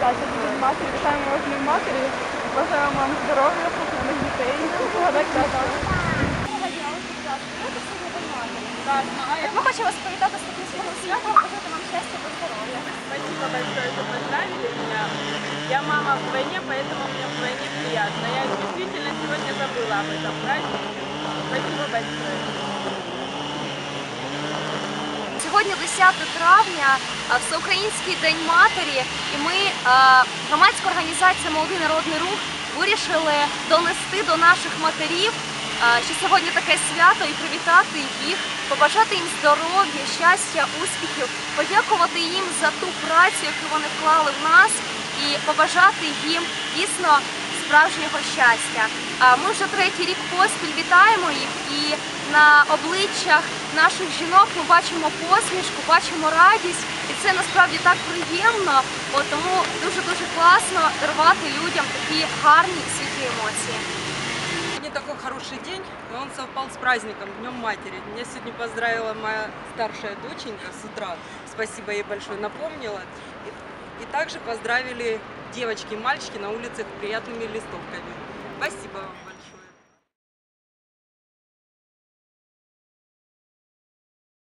привітатися з Днем матері. Вітаємо вас з Днем матері. Бажаємо вам здоров'я, слухняних дітей. Гадать тата. Ми хочемо вас привітати з таким святом святом, бажати вам щастя та здоров'я. Спасибо большое, что поздравили меня. Я мама в войне, поэтому мне вдвойне приятно. Я действительно сегодня забыла об этом празднике. Спасибо большое. Сьогодні 10 травня, Всеукраїнський день матері, і ми, громадська організація Молодий народний рух, вирішили донести до наших матерів, що сьогодні таке свято, і привітати їх, побажати їм здоров'я, щастя, успіхів, подякувати їм за ту працю, яку вони вклали в нас, і побажати їм дійсно справжнього щастя. А Ми вже третій рік поспіль вітаємо їх і на обличчях наших жінок ми бачимо посмішку, бачимо радість, і це насправді так приємно. От тому дуже дуже класно дарувати людям такі гарні світлі емоції. Сегодня такой хороший день, и он совпал с праздником, Днем Матери. Меня сегодня поздравила моя старшая доченька с утра. Спасибо ей большое, напомнила. И, и также поздравили девочки и мальчики на улицах приятными листовками. Спасибо вам большое.